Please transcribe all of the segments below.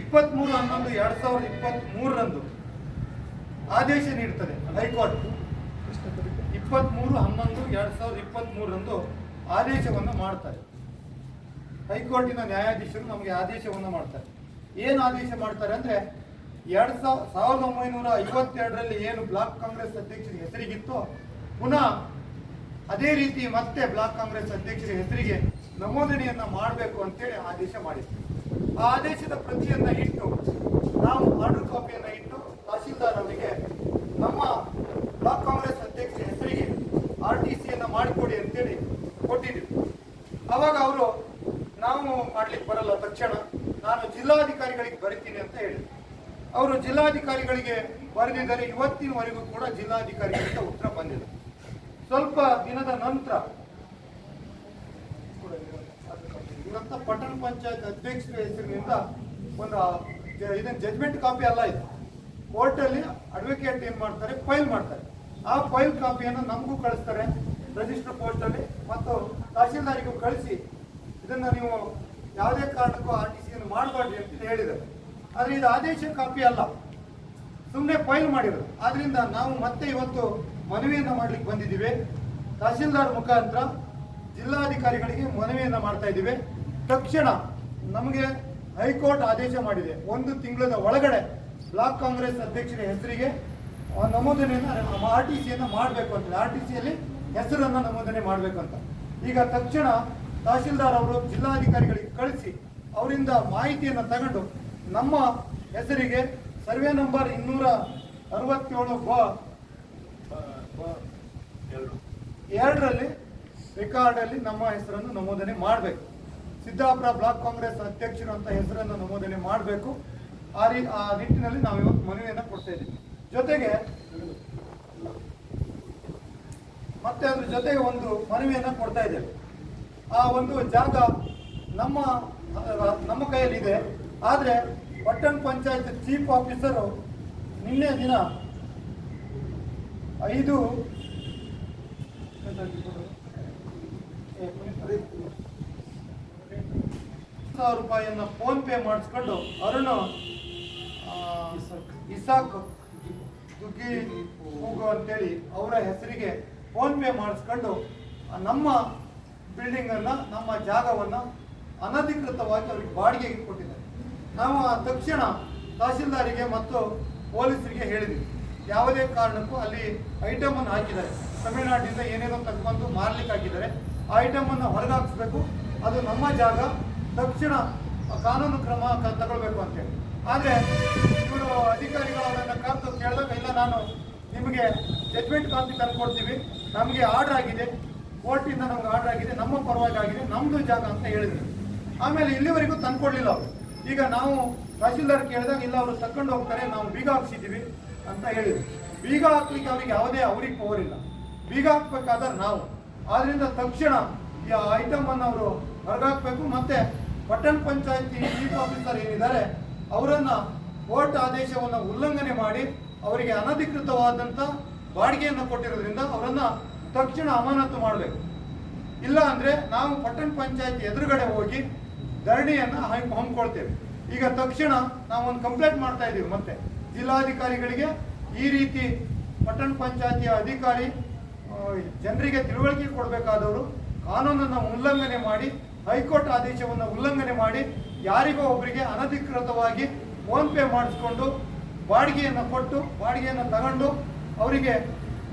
ಇಪ್ಪತ್ಮೂರು ಹನ್ನೊಂದು ಎರಡ್ ಸಾವಿರದ ಇಪ್ಪತ್ತ್ ಮೂರರಂದು ಆದೇಶ ನೀಡುತ್ತದೆ ಹೈಕೋರ್ಟ್. ಇಪ್ಪತ್ಮೂರು ಹನ್ನೊಂದು ಎರಡ್ ಸಾವಿರದ ಇಪ್ಪತ್ತ್ ಮೂರರಂದು ಆದೇಶವನ್ನು ಮಾಡ್ತಾರೆ. ಹೈಕೋರ್ಟಿನ ನ್ಯಾಯಾಧೀಶರು ನಮಗೆ ಆದೇಶವನ್ನು ಮಾಡ್ತಾರೆ. ಏನು ಆದೇಶ ಮಾಡ್ತಾರೆ ಅಂದ್ರೆ ಎರಡ್ ಸಾವಿರ ಸಾವಿರದ ಒಂಬೈನೂರ ಐವತ್ತೆರಡರಲ್ಲಿ ಏನು ಬ್ಲಾಕ್ ಕಾಂಗ್ರೆಸ್ ಅಧ್ಯಕ್ಷರ ಹೆಸರಿಗಿತ್ತೋ, ಪುನಃ ಅದೇ ರೀತಿ ಮತ್ತೆ ಬ್ಲಾಕ್ ಕಾಂಗ್ರೆಸ್ ಅಧ್ಯಕ್ಷರ ಹೆಸರಿಗೆ ನಮೂದನೆಯನ್ನ ಮಾಡಬೇಕು ಅಂತೇಳಿ ಆದೇಶ ಮಾಡಿದ್ರು. ಆ ಆದೇಶದ ಪ್ರತಿಯನ್ನ ಇಟ್ಟು, ನಾವು ಆರ್ಡರ್ ಕಾಪಿಯನ್ನ ಇಟ್ಟು ತಹಸೀಲ್ದಾರ್ ಅವರಿಗೆ ನಮ್ಮ ಬ್ಲಾಕ್ ಕಾಂಗ್ರೆಸ್ ಅಧ್ಯಕ್ಷ ಹೆಸರಿಗೆ ಆರ್ ಟಿ ಸಿಯನ್ನು ಮಾಡಿಕೊಡಿ ಅಂತೇಳಿ ಕೊಟ್ಟಿದ್ವಿ ಅವಾಗ ಅವರು, ನಾವು ಮಾಡ್ಲಿಕ್ಕೆ ಬರಲ್ಲ ತಕ್ಷಣ, ನಾನು ಜಿಲ್ಲಾಧಿಕಾರಿಗಳಿಗೆ ಬರಿತೀನಿ ಅಂತ ಹೇಳಿ ಅವರು ಜಿಲ್ಲಾಧಿಕಾರಿಗಳಿಗೆ ಬರೆದಿದ್ದರೆ, ಇವತ್ತಿನವರೆಗೂ ಕೂಡ ಜಿಲ್ಲಾಧಿಕಾರಿಗಳಿಂದ ಉತ್ತರ ಬಂದಿದೆ ಸ್ವಲ್ಪ ದಿನದ ನಂತರ ಇವತ್ತ ಪಟ್ಟಣ ಪಂಚಾಯತ್ ಅಧ್ಯಕ್ಷರ ಹೆಸರಿನಿಂದ ಒಂದು ಇದನ್ನು ಜಜ್ಮೆಂಟ್ ಕಾಪಿ ಅಲ್ಲ ಇದು. ಕೋರ್ಟಲ್ಲಿ ಅಡ್ವೊಕೇಟ್ ಏನ್ ಮಾಡ್ತಾರೆ? ಫೈಲ್ ಮಾಡ್ತಾರೆ. ಆ ಫೈಲ್ ಕಾಪಿಯನ್ನು ನಮಗೂ ಕಳಿಸ್ತಾರೆ ರಿಜಿಸ್ಟರ್ ಪೋಸ್ಟಲ್ಲಿ ಮತ್ತು ತಹಶೀಲ್ದಾರಿಗೂ ಕಳಿಸಿ ಇದನ್ನ ನೀವು ಯಾವುದೇ ಕಾರಣಕ್ಕೂ ಆರ್ ಟಿ ಸಿಯನ್ನು ಮಾಡಬಾರ್ದು ಅಂತ ಹೇಳಿದ್ದಾರೆ. ಆದರೆ ಇದು ಆದೇಶ ಕಾಪಿ ಅಲ್ಲ. ಸುಮ್ಮನೆ ಫೈಲ್ ಮಾಡಿರೋದು. ಆದ್ದರಿಂದ ನಾವು ಮತ್ತೆ ಇವತ್ತು ಮನವಿಯನ್ನ ಮಾಡ್ಲಿಕ್ಕೆ ಬಂದಿದ್ದೀವಿ. ತಹಶೀಲ್ದಾರ್ ಮುಖಾಂತರ ಜಿಲ್ಲಾಧಿಕಾರಿಗಳಿಗೆ ಮನವಿಯನ್ನ ಮಾಡ್ತಾ ಇದ್ದೀವಿ. ತಕ್ಷಣ ನಮಗೆ ಹೈಕೋರ್ಟ್ ಆದೇಶ ಮಾಡಿದೆ. ಒಂದು ತಿಂಗಳ ಒಳಗಡೆ ಬ್ಲಾಕ್ ಕಾಂಗ್ರೆಸ್ ಅಧ್ಯಕ್ಷರ ಹೆಸರಿಗೆ ನಮೂದನೆಯನ್ನು ಆರ್ ಟಿ ಸಿಯನ್ನು ಮಾಡಬೇಕು ಅಂತ ಆರ್ ಟಿ ಸಿಯಲ್ಲಿ ಹೆಸರನ್ನು ನಮೂದನೆ ಮಾಡಬೇಕು ಅಂತ ಈಗ ತಕ್ಷಣ ತಹಶೀಲ್ದಾರ್ ಅವರು ಜಿಲ್ಲಾಧಿಕಾರಿಗಳಿಗೆ ಕಳಿಸಿ ಅವರಿಂದ ಮಾಹಿತಿಯನ್ನು ತಗೊಂಡು ನಮ್ಮ ಹೆಸರಿಗೆ ಸರ್ವೆ ನಂಬರ್ ಇನ್ನೂರ ಅರವತ್ತೇಳು ಬ ಎರಡರಲ್ಲಿ ರೆಕಾರ್ಡಲ್ಲಿ ನಮ್ಮ ಹೆಸರನ್ನು ನಮೂದನೆ ಮಾಡಬೇಕು. ಸಿದ್ದಾಪುರ ಬ್ಲಾಕ್ ಕಾಂಗ್ರೆಸ್ ಅಧ್ಯಕ್ಷರು ಅಂತ ಹೆಸರನ್ನು ನಮೂದನೆ ಮಾಡಬೇಕು. ಆ ರೀ, ಆ ನಿಟ್ಟಿನಲ್ಲಿ ನಾವು ಇವತ್ತು ಮನವಿಯನ್ನು ಕೊಡ್ತಾ ಇದ್ದೀವಿ. ಜೊತೆಗೆ ಮತ್ತೆ ಅದ್ರ ಜೊತೆಗೆ ಒಂದು ಮನವಿಯನ್ನು ಕೊಡ್ತಾ ಇದ್ದೇವೆ. ಆ ಒಂದು ಜಾಗ ನಮ್ಮ ನಮ್ಮ ಕೈಯಲ್ಲಿ ಇದೆ ಆದರೆ ಪಟ್ಟಣ ಪಂಚಾಯತ್ ಚೀಫ್ ಆಫೀಸರು ನಿನ್ನೆ ದಿನ ಐದು ಸಾವಿರ ರೂಪಾಯಿಯನ್ನ ಫೋನ್ ಪೇ ಮಾಡಿಸ್ಕೊಂಡು ಅರುಣ್ ಇಸಾಕ್ ದುಗ್ಗಿ ಹೋಗು ಅಂತೇಳಿ ಅವರ ಹೆಸರಿಗೆ ಫೋನ್ ಪೇ ಮಾಡಿಸ್ಕೊಂಡು ನಮ್ಮ ಬಿಲ್ಡಿಂಗ್ ಅನ್ನ, ನಮ್ಮ ಜಾಗವನ್ನ ಅನಧಿಕೃತವಾಗಿ ಅವ್ರಿಗೆ ಬಾಡಿಗೆಗೆ ಕೊಟ್ಟಿದ್ದಾರೆ. ನಾವು ಆ ತಕ್ಷಣ ತಹಸೀಲ್ದಾರಿಗೆ ಮತ್ತು ಪೊಲೀಸರಿಗೆ ಹೇಳಿದ್ವಿ. ಯಾವುದೇ ಕಾರಣಕ್ಕೂ ಅಲ್ಲಿ ಐಟಮ್ ಅನ್ನು ಹಾಕಿದ್ದಾರೆ. ತಮಿಳುನಾಡಿನಿಂದ ಏನೇನೋ ತಗೊಂಡು ಮಾರ್ಲಿಕ್ಕೆ ಹಾಕಿದ್ದಾರೆ ಆ ಐಟಮ್ ಅನ್ನು ಹೊರಗಾಕಿಸ್ಬೇಕು. ಅದು ನಮ್ಮ ಜಾಗ. ತಕ್ಷಣ ಕಾನೂನು ಕ್ರಮ ತಗೊಳ್ಬೇಕು ಅಂತೇಳಿ ಆದರೆ ಇವರು ಅಧಿಕಾರಿಗಳು ಅವರನ್ನ ಕರೆದು ಕೇಳಿದಾಗ, ಇಲ್ಲ, ನಾನು ನಿಮಗೆ ಜಜ್ಮೆಂಟ್ ಕಾಪಿ ತಂದುಕೊಡ್ತೀವಿ. ನಮಗೆ ಆರ್ಡರ್ ಆಗಿದೆ. ಕೋರ್ಟಿಂದ ನಮ್ಗೆ ಆರ್ಡರ್ ಆಗಿದೆ. ನಮ್ಮ ಪರವಾಗಿ ಆಗಿದೆ. ನಮ್ಮದು ಜಾಗ ಅಂತ ಹೇಳಿದ್ರು. ಆಮೇಲೆ ಇಲ್ಲಿವರೆಗೂ ತಂದ್ಕೊಡ್ಲಿಲ್ಲ ಅವರು. ಈಗ ನಾವು ತಹಶೀಲ್ದಾರ್ ಕೇಳಿದಾಗ, ಇಲ್ಲ, ಅವರು ತಕೊಂಡು ಹೋಗ್ತಾರೆ. ನಾವು ಬೀಗ ಹಾಕ್ಸಿದ್ದೀವಿ ಅಂತ ಹೇಳಿದ್ರು. ಬೀಗ ಹಾಕ್ಲಿಕ್ಕೆ ಅವ್ರಿಗೆ ಯಾವುದೇ ಅವ್ರಿಗೆ ಪವರ್ ಇಲ್ಲ. ಬೀಗ ಹಾಕ್ಬೇಕಾದ್ರೆ ನಾವು. ಆದ್ದರಿಂದ ತಕ್ಷಣ ಈ ಐಟಮ್ ಅನ್ನು ಅವರು ಹೊರಗಾಕಬೇಕು. ಮತ್ತೆ ಪಟ್ಟಣ ಪಂಚಾಯತಿ ಚೀಫ್ ಆಫೀಸರ್ ಏನಿದ್ದಾರೆ, ಅವರನ್ನ ಕೋರ್ಟ್ ಆದೇಶವನ್ನು ಉಲ್ಲಂಘನೆ ಮಾಡಿ ಅವರಿಗೆ ಅನಧಿಕೃತವಾದಂತ ಬಾಡಿಗೆಯನ್ನು ಕೊಟ್ಟಿರೋದ್ರಿಂದ ಅವರನ್ನ ತಕ್ಷಣ ಅಮಾನತು ಮಾಡಬೇಕು. ಇಲ್ಲ ಅಂದ್ರೆ ನಾವು ಪಟ್ಟಣ ಪಂಚಾಯತಿ ಎದುರುಗಡೆ ಹೋಗಿ ಧರಣಿಯನ್ನು ಹಮ್- ಹಮ್ಮಿಕೊಳ್ತೇವೆ ಈಗ ತಕ್ಷಣ ನಾವು ಒಂದು ಕಂಪ್ಲೇಂಟ್ ಮಾಡ್ತಾ ಇದ್ದೀವಿ ಮತ್ತೆ. ಜಿಲ್ಲಾಧಿಕಾರಿಗಳಿಗೆ ಈ ರೀತಿ ಪಟ್ಟಣ ಪಂಚಾಯತಿಯ ಅಧಿಕಾರಿ ಜನರಿಗೆ ತಿಳುವಳಿಕೆ ಕೊಡಬೇಕಾದವರು ಕಾನೂನನ್ನು ಉಲ್ಲಂಘನೆ ಮಾಡಿ ಹೈಕೋರ್ಟ್ ಆದೇಶವನ್ನು ಉಲ್ಲಂಘನೆ ಮಾಡಿ ಯಾರಿಗೋ ಒಬ್ಬರಿಗೆ ಅನಧಿಕೃತವಾಗಿ ಫೋನ್ ಪೇ ಮಾಡಿಸ್ಕೊಂಡು ಬಾಡಿಗೆಯನ್ನು ಕೊಟ್ಟು, ಬಾಡಿಗೆಯನ್ನು ತಗೊಂಡು ಅವರಿಗೆ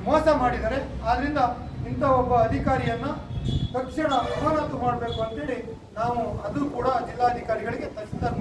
ಮೋಸ ಮಾಡಿದರೆ ಆದ್ದರಿಂದ ಇಂಥ ಒಬ್ಬ ಅಧಿಕಾರಿಯನ್ನು ತಕ್ಷಣ ಅಮಾನತು ಮಾಡಬೇಕು ಅಂತೇಳಿ ನಾವು, ಅದು ಕೂಡ ಜಿಲ್ಲಾಧಿಕಾರಿಗಳಿಗೆ ತಹಸೀಲ್ದಾರ್